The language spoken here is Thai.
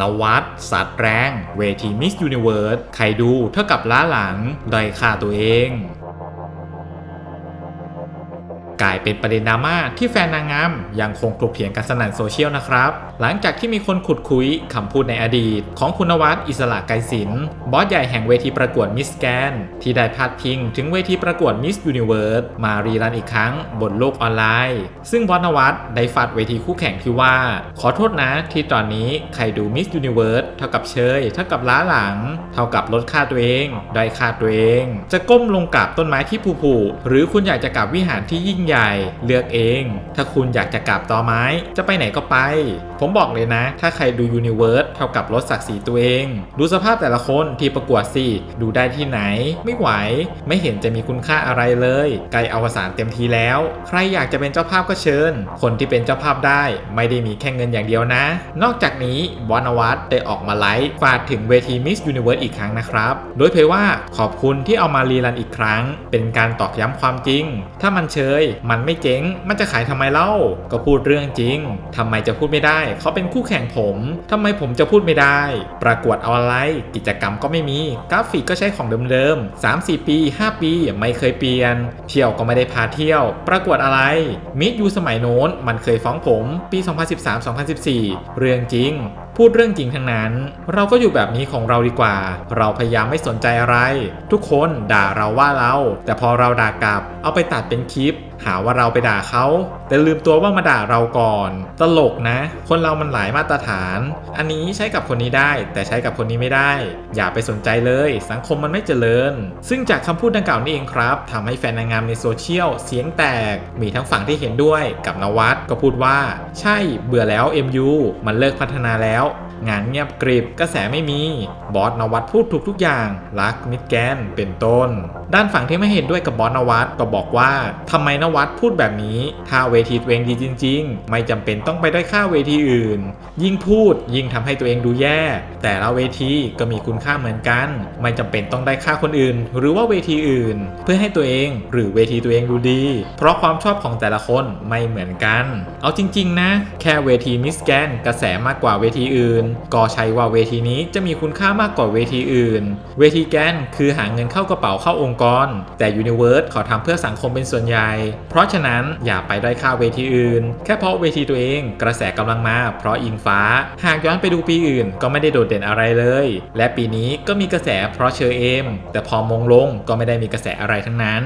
นวัดสัตว์แรง เวทีมิสยูนิเวิร์สใครดูเท่ากับล้าหลังด้อยค่าตัวเอง เป็นประเด็นดราม่าที่แฟนนางงามยังคงถกเถียงกันสนั่นโซเชียลนะครับ หลังจากที่มีคนขุดคุยคำพูดในอดีต ของคุณวัดอิสระไกรศิลป์บอสใหญ่แห่งเวทีประกวดมิสแกนที่ได้พาดพิงถึงเวทีประกวดมิสยูนิเวิร์สมารีรันอีกครั้งบนโลกออนไลน์ ซึ่งบอสนวัดได้ฟาดเวทีคู่แข่งที่ว่า ขอโทษนะที่ตอนนี้ใครดูมิสยูนิเวิร์สเท่ากับเชยเท่ากับล้าหลัง เท่ากับลดค่าตัวเองด้อยค่าตัวเอง จะก้มลงกราบต้นไม้ที่ผุๆหรือคุณอยากจะกราบวิหารที่ยิ่งใหญ่เลือกเอง ถ้าคุณอยากจะกราบตอไม้ จะไปไหนก็ไป ผมบอกเลยนะ ถ้าใครดูยูนิเวิร์สเท่ากับลดศักดิ์ศรีตัวเอง ดูสภาพแต่ละคนที่ประกวดสิ ดูได้ที่ไหน ไม่ไหว ไม่เห็นจะมีคุณค่าอะไรเลย ไกลอวสานเต็มทีแล้ว ใครอยากจะเป็นเจ้าภาพก็เชิญ คนที่เป็นเจ้าภาพได้ ไม่ได้มีแค่เงินอย่างเดียวนะ นอกจากนี้บอนวัตได้ออกมาไลฟ์ฝากถึงเวทีมิสยูนิเวิร์สอีกครั้งนะครับ โดยเผยว่าขอบคุณที่เอามารีรันอีกครั้ง เป็นการตอกย้ำความจริง ถ้ามันเชยมันไม่เจ๊ง มันจะขายทำไมเล่า ก็พูดเรื่องจริงทำไมจะพูดไม่ได้ เขาเป็นคู่แข่งผมทำไมผมจะพูดไม่ได้ ประกวดเอาอะไร กิจกรรมก็ไม่มี กราฟิกก็ใช้ของเดิมๆ 3-4 ปี 5 ปี ไม่เคยเปลี่ยน เที่ยวก็ไม่ได้พาเที่ยว ประกวดอะไร มิดยูสมัยโน้น มันเคยฟ้องผม ปี 2013-2014 เรื่องจริงพูดเรื่องจริงทั้งนั้น เราก็อยู่แบบนี้ของเราดีกว่า เราพยายามไม่สนใจอะไร ทุกคนด่าเราว่าเรา แต่พอเราด่ากลับ เอาไปตัดเป็นคลิปหาว่าเราไปด่าเขาแต่ลืมตัวว่ามาด่าเราก่อน ตลกนะ คนเรามันหลายมาตรฐาน อันนี้ใช้กับคนนี้ได้ แต่ใช้กับคนนี้ไม่ได้ อย่าไปสนใจเลย สังคมมันไม่เจริญ ซึ่งจากคำพูดดังกล่าวนี้เองครับทำให้แฟนนางงามในโซเชียลเสียงแตก มีทั้งฝั่งที่เห็นด้วยกับนวัดก็พูดว่า ใช่เบื่อแล้ว MU มันเลิกพัฒนาแล้วงานเงียบกริบกระแสไม่มี บอสนวัตพูดถูกทุกอย่าง รักมิดแกนเป็นต้น ด้านฝั่งที่ไม่เห็นด้วยกับบอสนวัตก็บอกว่าทำไมนวัตพูดแบบนี้ ถ้าเวทีตัวเองดีจริง ๆ ไม่จำเป็นต้องไปได้อยค่าเวทีอื่น ยิ่งพูดยิ่งทำให้ตัวเองดูแย่ แต่ละเวทีก็มีคุณค่าเหมือนกัน ไม่จำเป็นต้องได้ค่าคนอื่น หรือว่าเวทีอื่น เพื่อให้ตัวเองหรือเวทีตัวเองดูดี เพราะความชอบของแต่ละคนไม่เหมือนกัน เอาจริง ๆ นะ แค่เวทีมิสแกนกระแสมากกว่าเวทีอื่น ก็ใช่ว่าเวทีนี้จะมีคุณค่ามากกว่าเวทีอื่น เวทีแกนคือหาเงินเข้ากระเป๋าเข้าองค์กร แต่ยูนิเวิร์สเขาทำเพื่อสังคมเป็นส่วนใหญ่เพราะฉะนั้นอย่าไปด้อยค่าเวทีอื่น แค่เพราะเวทีตัวเองกระแสกำลังมาเพราะอิงฟ้า หากย้อนไปดูปีอื่น ก็ไม่ได้โดดเด่นอะไรเลย และปีนี้ก็มีกระแสเพราะเชอเอม แต่พอมงลงก็ไม่ได้มีกระแสอะไรทั้งนั้น